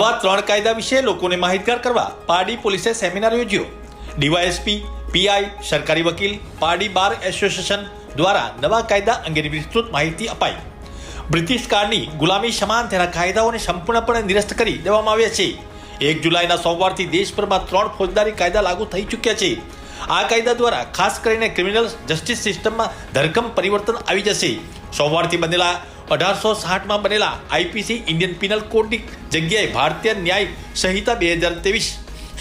નવા ત્રણ કાયદા વિશે લોકોને માહિતગાર કરવા પારડી પોલીસે સેમિનાર યોજ્યો. ડીવાયએસપી, પીઆઈ, સરકારી વકીલ, પારડી બાર એસોસિએશન દ્વારા નવા કાયદા અંગેની વિસ્તૃત માહિતી અપાઈ. બ્રિટિશ કાળની ગુલામી સમાન તેના કાયદાઓને સંપૂર્ણપણે નિરસ્ત કરી દેવામાં આવ્યા છે. એક જુલાઈના સોમવારથી દેશભરમાં ત્રણ ફોજદારી કાયદા લાગુ થઈ ચૂક્યા છે. આ કાયદા દ્વારા ખાસ કરીને ક્રિમિનલ જસ્ટિસ સિસ્ટમમાં ધરખમ પરિવર્તન આવી જશે. સોમવારથી બનેલા અઢારસો સાઠમાં બનેલા આઈપીસી ઇન્ડિયન પિનલ કોડની જગ્યાએ ભારતીય ન્યાય સંહિતા બે હજાર ત્રેવીસ,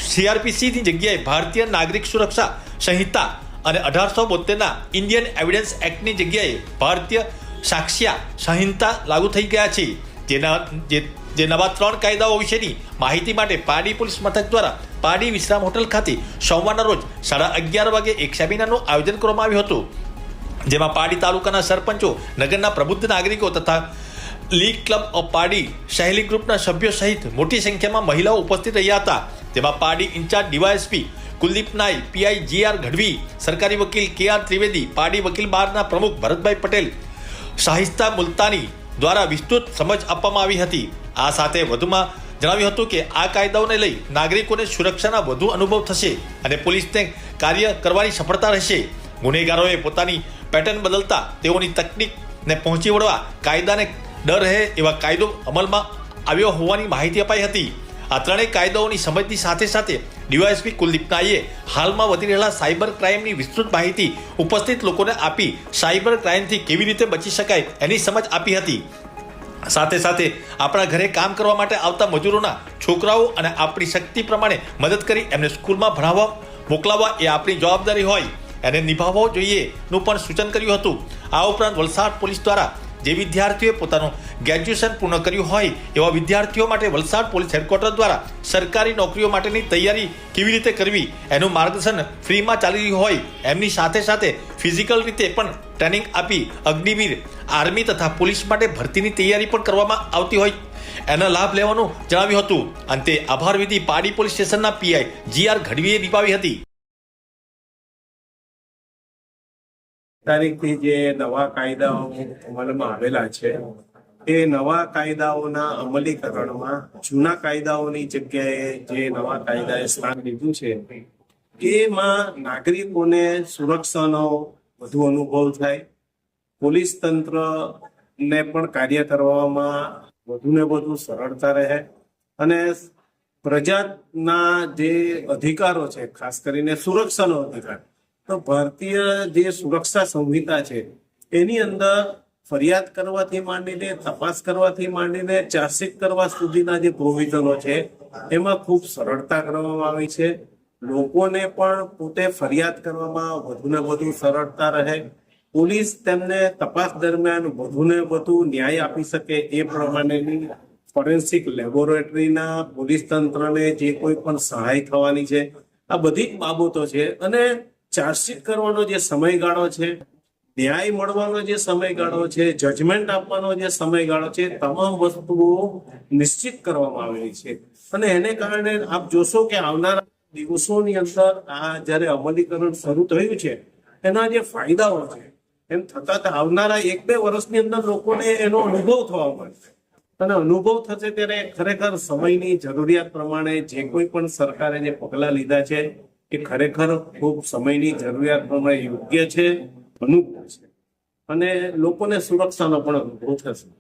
સીઆરપીસીની જગ્યાએ ભારતીય નાગરિક સુરક્ષા સંહિતા અને અઢારસો બોતેરના ઇન્ડિયન એવિડન્સ એક્ટની જગ્યાએ ભારતીય સાક્ષ્યા સંહિતા લાગુ થઈ ગયા છે. જેના જે નવા ત્રણ કાયદાઓ વિશેની માહિતી માટે પારડી પોલીસ મથક દ્વારા પારડી વિશ્રામ હોટલ ખાતે સોમવારના રોજ સાડા અગિયાર વાગે એક સેમિનારનું આયોજન કરવામાં આવ્યું હતું. જેમાં પાડી તાલુકાના સરપંચો, નગરના પ્રબુદ્ધ નાગરિકો તથા લીગ ક્લબ ઓફ પારડી સહેલી ગ્રુપના સભ્યો સહિત મોટી સંખ્યામાં મહિલાઓ ઉપસ્થિત રહ્યા હતા. તેમાં પારડી ઇન્ચાર્જ ડીવાયએસપી કુલદીપ નાય પીઆઈ જી આર ગઢવી, સરકારી વકીલ કે આર ત્રિવેદી પારડી વકીલ બારના પ્રમુખ ભરતભાઈ પટેલ, શાહિસ્તા મુલતાની દ્વારા વિસ્તૃત સમજ આપવામાં આવી હતી. આ સાથે વધુમાં જણાવ્યું હતું કે આ કાયદાઓને લઈ નાગરિકોને સુરક્ષાના વધુ અનુભવ થશે અને પોલીસને કાર્ય કરવાની સફળતા રહેશે. ગુનેગારોએ પોતાની પેટર્ન બદલતા તેઓની તકનીકને પહોંચી વળવા કાયદાને ડર રહે એવા કાયદો અમલમાં આવ્યો હોવાની માહિતી અપાઈ હતી. આ ત્રણેય કાયદાઓની સમજની સાથે સાથે ડીવાયએસપી કુલદીપ નાઈએ હાલમાં વધી રહેલા સાયબર ક્રાઇમની વિસ્તૃત માહિતી ઉપસ્થિત લોકોને આપી સાયબર ક્રાઇમથી કેવી રીતે બચી શકાય એની સમજ આપી હતી. સાથે સાથે આપણા ઘરે કામ કરવા માટે આવતા મજૂરોના છોકરાઓ અને આપણી શક્તિ પ્રમાણે મદદ કરી એમને સ્કૂલમાં ભણાવવા મોકલાવવા એ આપણી જવાબદારી હોય. એને નિભાવવો જોઈએ. નું પણ સૂચન કર્યું હતું. આ ઉપરાંત વલસાડ પોલીસ દ્વારા જે વિદ્યાર્થીઓએ પોતાનું ગ્રેજ્યુએશન પૂર્ણ કર્યું હોય એવા વિદ્યાર્થીઓ માટે વલસાડ પોલીસ હેડક્વાર્ટર દ્વારા સરકારી નોકરીઓ માટેની તૈયારી કેવી રીતે કરવી એનું માર્ગદર્શન ફ્રીમાં ચાલી રહ્યું હોય. એમની સાથે સાથે ફિઝિકલ રીતે પણ ટ્રેનિંગ આપી અગ્નિવીર આર્મી તથા પોલીસ માટે ભરતીની તૈયારી પણ કરવામાં આવતી હોય. એનો લાભ લેવાનું જણાવ્યું હતું. અંતે આભાર વિધિ પાડી પોલીસ સ્ટેશનના પીઆઈ જી આર ગઢવીએ નિભાવી હતી. તારીખથી જે નવા કાયદાઓ અમલમાં આવેલા છે એ નવા કાયદાઓના અમલીકરણમાં, જૂના કાયદાઓની જગ્યાએ જે નવા કાયદાએ સ્થાન લીધું છે, એમાં નાગરિકોને સુરક્ષાનો વધુ અનુભવ થાય. પોલીસ તંત્રને પણ કાર્ય કરવામાં વધુ ને વધુ સરળતા રહે અને પ્રજાના જે અધિકારો છે, ખાસ કરીને સુરક્ષાનો અધિકાર તો ભારતીય જે સુરક્ષા સંહિતા છે, એની અંદર ફરિયાદ કરવાથી માંડીને, તપાસ કરવાથી માંડીને, ચાર્જશીટ કરવા સુધીના જે પ્રોવિઝનો છે, એમાં ખૂબ સરળતા કરવામાં આવી છે. લોકોને પણ પોતે ફરિયાદ કરવામાં વધુ ને વધુ સરળતા રહે. પોલીસ તેમને તપાસ દરમિયાન વધુ ને વધુ ન્યાય આપી શકે એ પ્રમાણેની ફોરેન્સિક લેબોરેટરીના પોલીસ તંત્રને જે કોઈ પણ સહાય થવાની છે, આ બધી જ બાબતો છે. અને ચાર્જશીટ કરવાનો જે સમયગાળો છે, ન્યાય મળવાનો જે સમયગાળો છે જજમેન્ટ આપવાનો જે સમયગાળો છે, તમામ વસ્તુઓ નિશ્ચિત કરવામાં આવેલી છે. અને એને કારણે આપ જોશો કે આવનારા દિવસોની અંદર આ જ્યારે અમલીકરણ શરૂ થયું છે, એના જે ફાયદાઓ છે, એમ થતા આવનારા એક બે વર્ષની અંદર લોકોને એનો અનુભવ થવા મળશે. અને અનુભવ થશે ત્યારે ખરેખર સમયની જરૂરિયાત પ્રમાણે જે કોઈ પણ સરકારે જે પગલાં લીધા છે એ ખરેખર ખૂબ સમયની જરૂરિયાત પ્રમાણે યોગ્ય છે, અનુકૂળ છે. અને લોકોને સુરક્ષાનો પણ અનુભવ થશે.